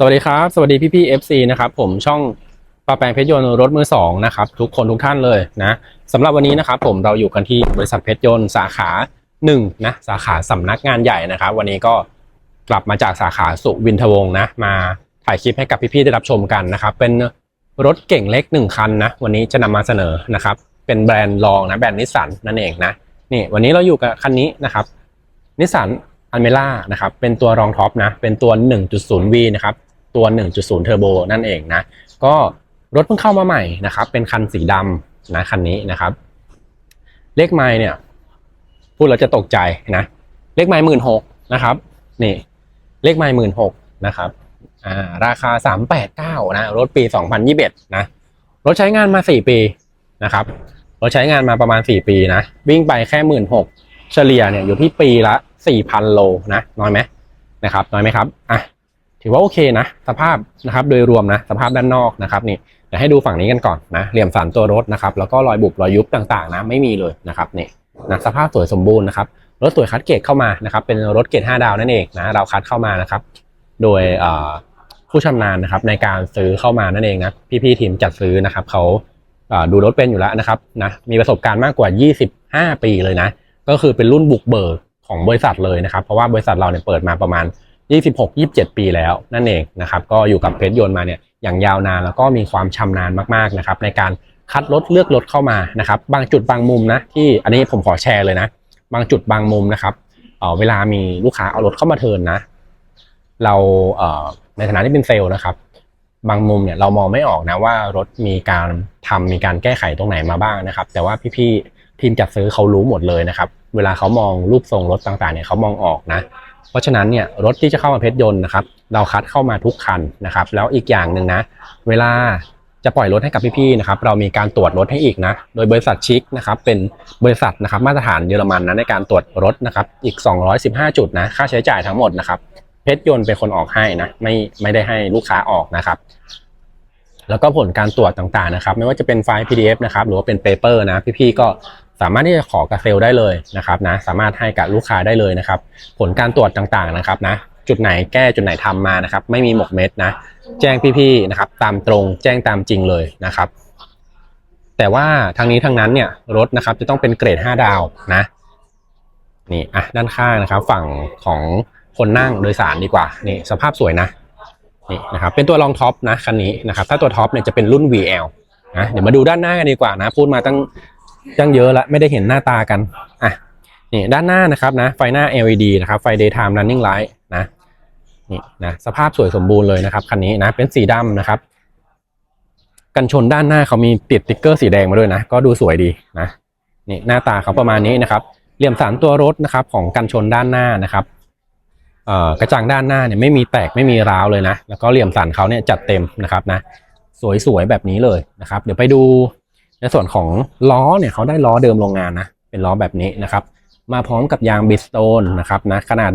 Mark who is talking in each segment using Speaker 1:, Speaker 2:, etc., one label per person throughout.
Speaker 1: สวัสดีครับ สวัสดีพี่พี่ๆ FC นะครับผมช่องปลาแปลงเพชรยนต์รถมือสองนะครับทุกคนทุกท่านเลยนะสำหรับวันนี้นะครับผมเราอยู่กันที่บริษัทเพชรยนต์สาขาหนึ่งนะสาขาสำนักงานใหญ่นะครับ วันนี้ก็กลับมาจากสาขาสุวินทวงศ์นะ มาถ่ายคลิปให้กับพี่ๆได้รับชมกันนะครับ เป็นรถเก่งเล็กหนึ่งคันนะ วันนี้จะนำมาเสนอนะครับ เป็นแบรนด์รองนะแบรนด์นิสสันนั่นเองนะนี่วันนี้เราอยู่กับคันนี้นะครับนิสสันอันเมล่านะครับเป็นตัวรองท็อปนะเป็นตัว 1.0V นะครับ ตัว 1.0 เทอร์โบนั่นเองนะ ก็รถเพิ่งเข้ามาใหม่นะครับ เป็นคันสีดำนะคันนี้นะครับ เลขไมล์เนี่ย พูดแล้วจะตกใจนะ เลขไมล์หมื่นหกนะครับ นี่ เลขไมล์หมื่นหกนะครับอ่าราคา 389 นะ รถปี 2021 นะ รถใช้งานมา 4 ปีนะครับ รถใช้งานมาประมาณ 4 ปีนะ วิ่งไปแค่หมื่นหกเฉลี่ยเนี่ยอยู่ที่ปีละ 4,000 โลนะ น้อยไหมนะครับ น้อยไหมครับ อะ ถือว่าโอเคนะ สภาพนะครับโดยรวมนะ สภาพด้านนอกนะครับนี่เดี๋ยวให้ดูฝั่งนี้กันก่อนนะเหลี่ยมสันตัวรถนะครับแล้วก็รอยบุบรอยยุบต่างๆนะไม่มีเลยนะครับนี่นะสภาพสวยสมบูรณ์นะครับรถสวยคัดเกรดเข้ามานะครับเป็นรถเกรด5ดาวนั่นเองนะเราคัดเข้ามานะครับ โดยผู้ชำนาญนะครับในการซื้อเข้ามานั่นเองนะพี่ๆทีมจัดซื้อนะครับเขาดูรถเป็นอยู่แล้วนะครับนะมีประสบการณ์มากกว่า 25 ปีเลยนะ ก็คือเป็นรุ่นบุกเบิกของบริษัทเลยนะครับ เพราะว่าบริษัทเราเนี่ยเปิดมาประมาณ 26-27 ปีแล้วนั่นเองนะครับก็อยู่กับเพชรยนต์มาเนี่ยอย่างยาวนานแล้วก็มีความชำนาญมากๆนะครับในการคัดรถเลือกรถเข้ามานะครับบางจุดบางมุมนะที่อันนี้ผมขอแชร์เลยนะ บางจุดบางมุมนะครับเเวลามีลูกค้าเอารถเข้ามาเทินนะ เราเในฐานะที่เป็นเซลล์นะครับ บางมุมเนี่ยเรามองไม่ออกนะว่ารถมีการทำมีการแก้ไขตรงไหนมาบ้างนะครับ แต่ว่าพี่ๆทีมจัดซื้อเขารู้หมดเลยนะครับ เวลาเขามองรูปทรงรถต่างๆเนี่ยเขามองออกนะ เพราะฉะนั้นเนี่ยรถที่จะเข้ามาเพชรยนต์นะครับเราคัดเข้ามาทุกคันนะครับ แล้วอีกอย่างหนึ่งนะ เวลาจะปล่อยรถให้กับพี่ๆนะครับเรามีการตรวจรถให้อีกนะ โดยบริษัทชิคนะครับเป็นบริษัทนะครับมาตรฐานเยอรมันนะในการตรวจรถนะครับอีก 215 จุดนะค่าใช้จ่ายทั้งหมดนะครับเพชรยนต์เป็นคนออกให้นะไม่ไม่ได้ให้ลูกค้าออกนะครับ แล้วก็ผลการตรวจต่างๆนะครับ ไม่ว่าจะเป็นไฟล์ PDF นะครับหรือว่าเป็นเปเปอร์นะพี่ๆก็ สามารถที่จะขอกับเซลล์ได้เลยนะครับนะสามารถให้กับลูกค้าได้เลยนะครับ ผลการตรวจต่างๆนะครับนะจุดไหนแก้จุดไหนทำมานะครับ ไม่มีหมกเม็ดนะแจ้งพี่ๆนะครับ ตามตรงแจ้งตามจริงเลยนะครับ แต่ว่าทางนี้ทางนั้นเนี่ยรถนะครับจะต้องเป็นเกรด 5 ดาวนะนี่อะด้านข้างนะครับ ฝั่งของคนนั่งโดยสารดีกว่านี่สภาพสวยนะนี่นะครับเป็นตัวรองท็อปนะคันนี้นะครับถ้าตัวท็อปเนี่ยจะเป็นรุ่น VL นะเดี๋ยวมาดูด้านหน้ากันดีกว่านะ พูดมาตั้ง ตั้งเยอะล้วไม่ได้เห็นหน้าตากันอะนี่ด้านหน้านะครับนะไฟหน้า LED นะครับไฟ daytime running light นะนี่นะสภาพสวยสมบูรณ์เลยนะครับคันนี้นะเป็นสีดำนะครับ กันชนด้านหน้าเขามีติดติ๊กเกอร์สีแดงมาด้วยนะ ก็ดูสวยดีนะนี่หน้าตาเขาประมาณนี้นะครับ เหลี่ยมสันตัวรถนะครับ ของกันชนด้านหน้านะครับเอ่อกระจังด้านหน้าเนี่ยไม่มีแตกไม่มีร้าวเลยนะ แล้วก็เหลี่ยมสันเขาเนี่ยจัดเต็มนะครับนะ สวยๆแบบนี้เลยนะครับ เดี๋ยวไปดู ในส่วนของล้อเนี่ยเขาได้ล้อเดิมโรงงานนะ เป็นล้อแบบนี้นะครับ มาพร้อมกับยางบิสโตนนะครับนะขนาด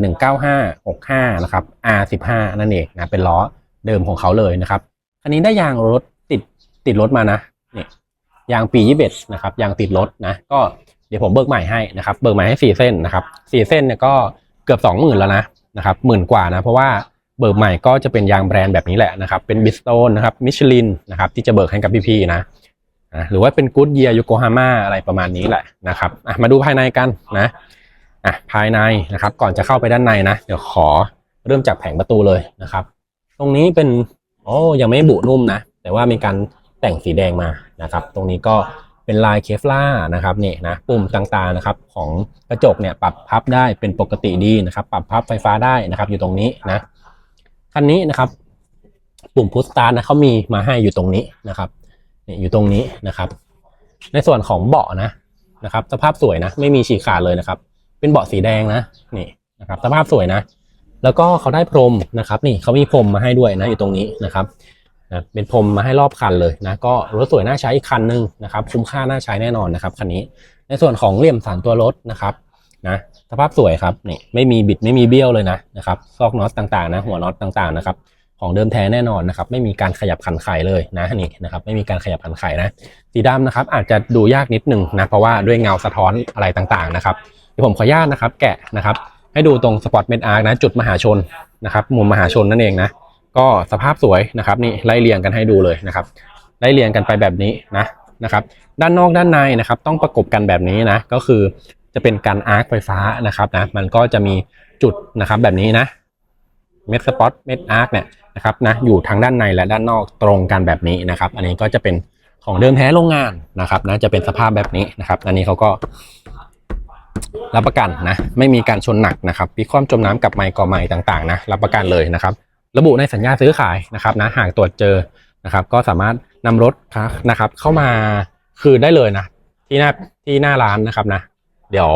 Speaker 1: 195 65 นะครับ R15 นั่นเองนะ เป็นล้อเดิมของเขาเลยนะครับคันนี้ได้ยางรถติดติดรถมานะนี่ยางปี 21 นะครับ ยางติดรถนะ ก็เดี๋ยวผมเบิกใหม่ให้นะครับ เบิกใหม่ให้ 4 เส้นนะครับ4เส้นเนี่ยก็เกือบ 20,000 แล้วนะนะครับหมื่นกว่านะ เพราะว่าเบิกใหม่ก็จะเป็นยางแบรนด์แบบนี้แหละนะครับ เป็นบิสโตนนะครับ มิชลินนะครับ ที่จะเบิกให้กับพี่ๆนะ อะหรือว่าเป็นกู๊ดเยียร์โยโกฮาม่าอะไรประมาณนี้แหละนะครับอะมาดูภายในกันนะอะภายในนะครับ ก่อนจะเข้าไปด้านในนะเดี๋ยวขอเริ่มจากแผงประตูเลยนะครับ ตรงนี้เป็นโอ้ยังไม่บุนุ่มนะ แต่ว่ามีการแต่งสีแดงมานะครับ ตรงนี้ก็เป็นลายเคฟล่านะครับนี่นะปุ่มต่างๆนะครับ ของกระจกเนี่ยปรับพับได้เป็นปกติดีนะครับ ปรับพับไฟฟ้าได้นะครับ อยู่ตรงนี้นะคันนี้นะครับ ปุ่มพุชสตาร์ทนะเขามีมาให้อยู่ตรงนี้นะครับ นี่อยู่ตรงนี้นะครับ ในส่วนของเบาะนะนะครับ สภาพสวยนะ ไม่มีฉีกขาดเลยนะครับ เป็นเบาะสีแดงนะนี่นะครับ สภาพสวยนะ แล้วก็เขาได้พรมนะครับ นี่เขามีพรมมาให้ด้วยนะอยู่ตรงนี้นะครับนะเป็นพรมมาให้รอบคันเลยนะก็รถสวยน่าใช้อีกคันหนึงนะครับ คุ้มค่าน่าใช้แน่นอนนะครับคันนี้ ในส่วนของเหลี่ยมสันตัวรถนะครับนะสภาพสวยครับนี่ไม่มีบิดไม่มีเบี้ยวเลยนะนะครับซอกน็อตต่างๆนะหัวน็อตต่างๆนะครับ ของเดิมแท้แน่นอนนะครับ ไม่มีการขยับขันไขเลยนะนี่นะครับ ไม่มีการขยับขันไขนะ สีดำนะครับ อาจจะดูยากนิดนึงนะเพราะว่าด้วยเงาสะท้อนอะไรต่างๆนะครับเดี๋ยวผมขออนุญาตนะครับ แกะนะครับ ให้ดูตรงสปอตเมดอาร์นะจุดมหาชนนะครับมุมมหาชนนั่นเองนะก็สภาพสวยนะครับนี่ไล่เรียงกันให้ดูเลยนะครับไล่เรียงกันไปแบบนี้นะนะครับด้านนอกด้านในนะครับ ต้องประกบกันแบบนี้นะก็คือจะเป็นการอาร์คไฟฟ้านะครับนะมันก็จะมีจุดนะครับแบบนี้นะเม็ดสปอตเม็ดอาร์คเนี่ย นะครับนะอยู่ทั้งด้านในและด้านนอกตรงกันแบบนี้นะครับ อันนี้ก็จะเป็นของเดิมแท้โรงงานนะครับนะจะเป็นสภาพแบบนี้นะครับ อันนี้เขาก็รับประกันนะไม่มีการชนหนักนะครับพิความจมน้ำกับไมค์ก่อไมค์ต่างๆนะรับประกันเลยนะครับ ระบุในสัญญาซื้อขายนะครับนะหากตรวจเจอนะครับ ก็สามารถนำรถนะครับ เข้ามาคืนได้เลยนะ ที่หน้าที่หน้าร้านนะครับนะ เดี๋ยว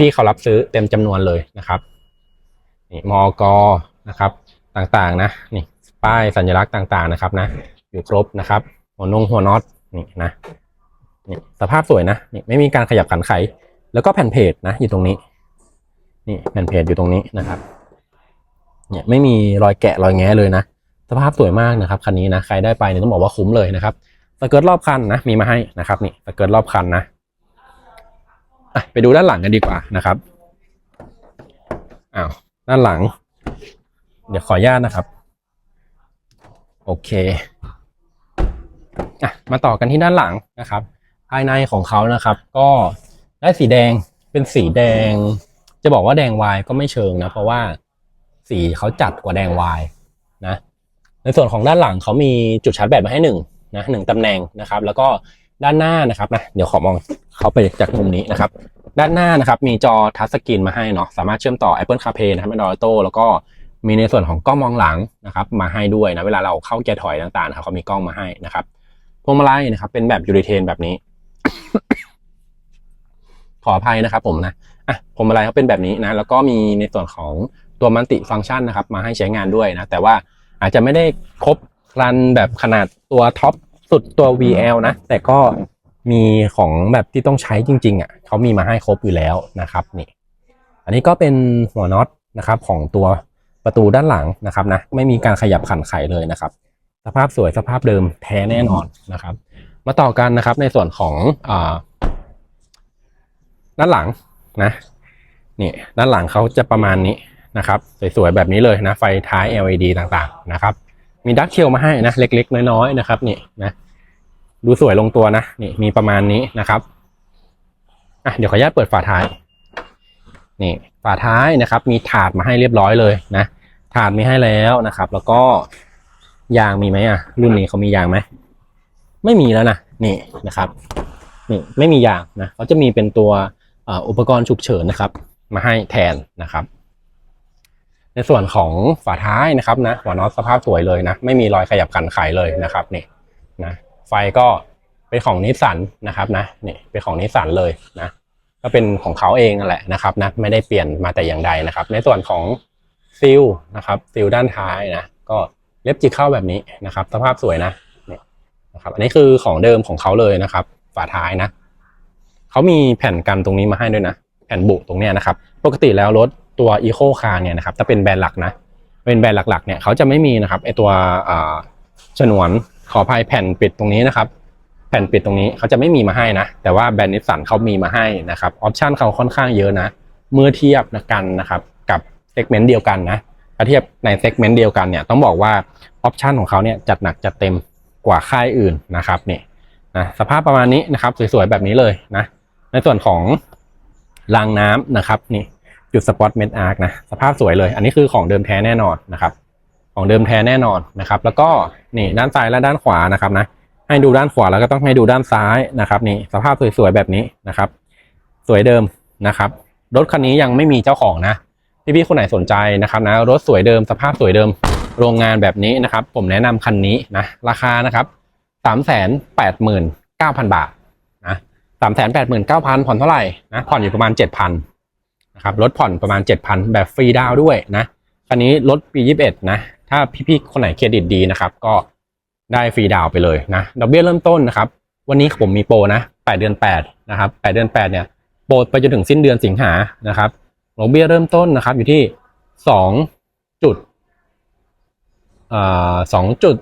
Speaker 1: พี่ๆเขารับซื้อเต็มจำนวนเลยนะครับนี่มอกนะครับ ต่างๆนะนี่ป้ายสัญลักษณ์ต่างๆนะครับนะ อยู่ครบนะครับ หัวนงหัวน็อตนี่นะนี่สภาพสวยนะนี่ไม่มีการขยับขันไข แล้วก็แผ่นเพจนะอยู่ตรงนี้ นี่แผ่นเพจอยู่ตรงนี้นะครับ เนี่ยไม่มีรอยแกะรอยแง้เลยนะ สภาพสวยมากนะครับคันนี้นะใครได้ไปเนี่ยต้องบอกว่าคุ้มเลยนะครับสเกิร์ตรอบคันนะมีมาให้นะครับ นี่สเกิร์ตรอบคันนะอะไปดูด้านหลังกันดีกว่านะครับอ้าวด้านหลัง เดี๋ยวขออนุญาตนะครับ โอเคอะมาต่อกันที่ด้านหลังนะครับ ภายในของเขานะครับ ก็ได้สีแดงเป็นสีแดง จะบอกว่าแดงวายก็ไม่เชิงนะ เพราะว่าสีเขาจัดกว่าแดงวายนะ ในส่วนของด้านหลังเขามีจุดชาร์จแบตมาให้หนึ่งนะหนึ่งตำแหน่งนะครับ แล้วก็ด้านหน้านะครับนะเดี๋ยวขอมองเขาไปจากมุมนี้นะครับ ด้านหน้านะครับ มีจอทัชสกรีนมาให้เนาะสามารถเชื่อมต่อ Apple CarPlay นะครับ Android Auto แล้วก็ มีในส่วนของกล้องมองหลังนะครับมาให้ด้วยนะเวลาเราเข้าเกียร์ถอยต่างๆนะครับเขามีกล้องมาให้นะครับพวงมาลัยนะครับ เป็นแบบยูริเทนแบบนี้ ขออภัยนะครับ ผมนะอะพวงมาลัยเขาเป็นแบบนี้นะ แล้วก็มีในส่วนของตัวมัลติฟังก์ชันนะครับ มาให้ใช้งานด้วยนะ แต่ว่าอาจจะไม่ได้ครบครันแบบขนาดตัวท็อปสุดตัว VL นะ แต่ก็มีของแบบที่ต้องใช้จริง ๆอะเขามีมาให้ครบอยู่แล้วนะครับ นี่ อันนี้ก็เป็นหัวน็อตนะครับ ของตัว ประตูด้านหลังนะครับนะไม่มีการขยับขันไขเลยนะครับ สภาพสวยสภาพเดิมแท้แน่นอนนะครับ มาต่อกันนะครับในส่วนของอด้านหลังนะนี่ด้านหลังเขาจะประมาณนี้นะครับ สวยๆแบบนี้เลยนะ ไฟท้าย LED ต่างๆนะครับ มีดักเชลมาให้นะ เล็ก ๆ น้อยๆนะครับนี่นะดูสวยลงตัวนะนี่มีประมาณนี้นะครับอะเดี๋ยวขออนุญาตเปิดฝาท้าย นี่ ฝาท้ายนะครับ มีถาดมาให้เรียบร้อยเลยนะถาดมีให้แล้วนะครับ แล้วก็ยางมีไหมอะ รุ่นนี้เขามียางไหมไม่มีแล้วนะนี่นะครับนี่ไม่มียางนะเขาจะมีเป็นตัวอุปกรณ์ฉุกเฉินนะครับ มาให้แทนนะครับ ในส่วนของฝาท้ายนะครับนะหัวน็อตสภาพสวยเลยนะ ไม่มีรอยขยับขันไขเลยนะครับนี่นะไฟก็เป็นของนิสสันนะครับนะนี่เป็นของนิสสันเลยนะ ก็เป็นของเขาเองนั่นแหละนะครับนะไม่ได้เปลี่ยนมาแต่อย่างใดนะครับ ในส่วนของซิลนะครับซิลด้านท้ายนะก็เล็บจิกเข้าแบบนี้นะครับ สภาพสวยนะนี่นะครับอันนี้คือของเดิมของเขาเลยนะครับ ฝาท้ายนะเขามีแผ่นกันตรงนี้มาให้ด้วยนะ แผ่นบุตรงเนี้ยนะครับ ปกติแล้วรถตัว Eco Car เนี่ยนะครับถ้าเป็นแบรนด์หลักนะเป็นแบรนด์หลักๆเนี่ยเขาจะไม่มีนะครับไอตัวฉนวนขออภัยแผ่นปิดตรงนี้นะครับ แผ่นปิดตรงนี้เขาจะไม่มีมาให้นะ แต่ว่าแบรนด์นิสสันเขามีมาให้นะครับออปชันเขาค่อนข้างเยอะนะ เมื่อเทียบกันนะครับกับเซกเมนต์เดียวกันนะถ้าเทียบในเซกเมนต์เดียวกันเนี่ยต้องบอกว่าออปชันของเขาเนี่ยจัดหนักจัดเต็มกว่าค่ายอื่นนะครับนี่นะสภาพประมาณนี้นะครับสวยๆแบบนี้เลยนะในส่วนของรางน้ำนะครับนี่จุดสปอตเมดอาร์กนะสภาพสวยเลย อันนี้คือของเดิมแท้แน่นอนนะครับ ของเดิมแท้แน่นอนนะครับ แล้วก็นี่ด้านซ้ายและด้านขวานะครับนะ ให้ดูด้านขวาแล้วก็ต้องให้ดูด้านซ้ายนะครับนี่สภาพสวยๆแบบนี้นะครับ สวยเดิมนะครับ รถคันนี้ยังไม่มีเจ้าของนะพี่ๆคนไหนสนใจนะครับนะรถสวยเดิมสภาพสวยเดิมโรงงานแบบนี้นะครับ ผมแนะนำคันนี้นะราคานะครับสามแสนแปดหมื่นเก้าพันบาทนะสามแสนแปดหมื่นเก้าพันผ่อนเท่าไหร่นะผ่อนอยู่ประมาณเจ็ดพันนะครับรถผ่อนประมาณเจ็ดพันแบบฟรีดาวด้วยนะคันนี้รถปียี่สิบเอ็ดนะถ้าพี่ๆคนไหนเครดิตดีนะครับ ก็ ได้ฟรีดาวน์ไปเลยนะดอกเบี้ยเริ่มต้นนะครับ วันนี้ผมมีโปรนะแปดเดือนแปดนะครับแปดเดือนแปดเนี่ยโปรไปจนถึงสิ้นเดือนสิงหานะครับดอกเบี้ยเริ่มต้นนะครับ อยู่ที่สองจุดสองจุด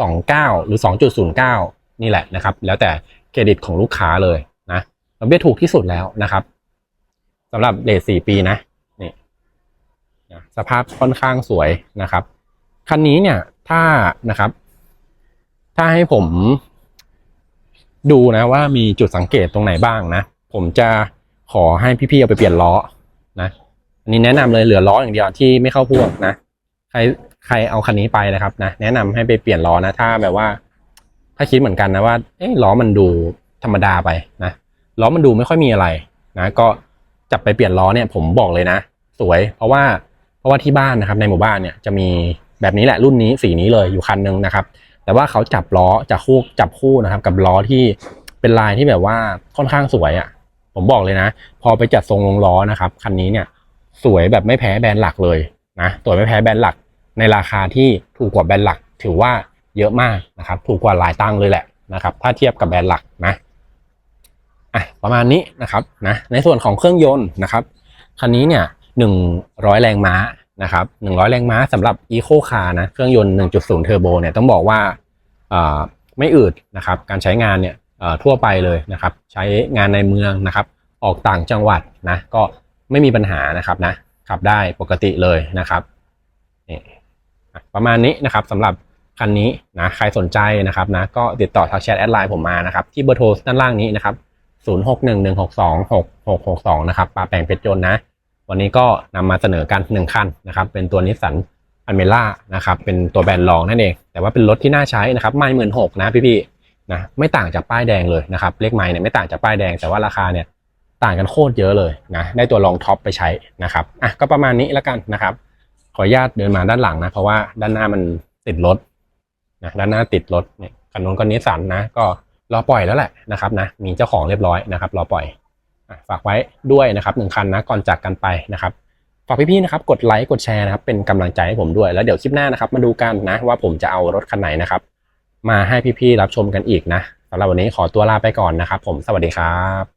Speaker 1: สองเก้าหรือสองจุดศูนย์เก้านี่แหละนะครับ แล้วแต่เครดิตของลูกค้าเลยนะดอกเบี้ยถูกที่สุดแล้วนะครับสำหรับเลทสี่ปีนะนี่สภาพค่อนข้างสวยนะครับ คันนี้เนี่ยถ้านะครับ ถ้าให้ผมดูนะว่ามีจุดสังเกตตรงไหนบ้างนะ ผมจะขอให้พี่ๆเอาไปเปลี่ยนล้อนะอันนี้แนะนำเลยเหลือล้ออย่างเดียวที่ไม่เข้าพวกนะ ใครใครเอาคันนี้ไปนะครับนะแนะนำให้ไปเปลี่ยนล้อนะ ถ้าแบบว่า ถ้าคิดเหมือนกันนะว่าเอ้ล้อมันดูธรรมดาไปนะล้อมันดูไม่ค่อยมีอะไรนะก็จับไปเปลี่ยนล้อเนี่ยผมบอกเลยนะ สวย เพราะว่าเพราะว่าที่บ้านนะครับในหมู่บ้านเนี่ยจะมีแบบนี้แหละรุ่นนี้สีนี้เลยอยู่คันหนึงนะครับ แต่ว่าเขาจับล้อจะคู่จับคู่นะครับ กับล้อที่เป็นลายที่แบบว่าค่อนข้างสวยอะ่ะ ผมบอกเลยนะ พอไปจัดทรงลงล้อนะครับคันนี้เนี่ย สวยแบบไม่แพ้แบรนด์หลักเลยนะสวยไม่แพ้แบรนด์หลัก ในราคาที่ถูกกว่าแบรนด์หลัก ถือว่าเยอะมากนะครับ ถูกกว่าหลายตังค์เลยแหละนะครับ ถ้าเทียบกับแบรนด์หลักนะอะประมาณนี้นะครับนะในส่วนของเครื่องยนต์นะครับคันนี้เนี่ยหนึ่งร้อยแรงม้า นะครับหนึ่งร้อยแรงม้าสำหรับ Eco Car นะเครื่องยนต์ 1.0 เทอร์โบเนี่ยต้องบอกว่าไม่อืดนะครับการใช้งานเนี่ยทั่วไปเลยนะครับใช้งานในเมืองนะครับออกต่างจังหวัดนะก็ไม่มีปัญหานะครับนะขับได้ปกติเลยนะครับประมาณนี้นะครับสำหรับคันนี้นะใครสนใจนะครับนะก็ติดต่อทักแชทแอดไลน์ผมมานะครับที่เบอร์โทรด้านล่างนี้นะครับ 0611626662 นะครับปลาแปลงเพชรยนต์นะ วันนี้ก็นำมาเสนอกันหนึ่งคันนะครับเป็นตัวนิสสันอันเมล่านะครับเป็นตัวแบรนด์รองนั่นเอง แต่ว่าเป็นรถที่น่าใช้นะครับไม่หมื่นหกนะพี่ๆนะไม่ต่างจากป้ายแดงเลยนะครับเลขไม้เนี่ยไม่ต่างจากป้ายแดงแต่ว่าราคาเนี่ยต่างกันโคตรเยอะเลยนะได้ตัวรองท็อปไปใช้นะครับอะก็ประมาณนี้แล้วกันนะครับ ขออนุญาตเดินมาด้านหลังนะเพราะว่าด้านหน้ามันติดรถนะด้านหน้าติดรถเนี่ยคันนู้นก็นิสสันนะก็รอปล่อยแล้วแหละนะครับนะมีเจ้าของเรียบร้อยนะครับรอปล่อย ฝากไว้ด้วยนะครับหนึ่งคันนะก่อนจากกันไปนะครับฝากพี่ๆนะครับกดไลค์กดแชร์นะครับเป็นกำลังใจให้ผมด้วยแล้วเดี๋ยวคลิปหน้านะครับมาดูกันนะว่าผมจะเอารถคันไหนนะครับ มาให้พี่ๆรับชมกันอีกนะสำหรับวันนี้ขอตัวลาไปก่อนนะครับ ผมสวัสดีครับ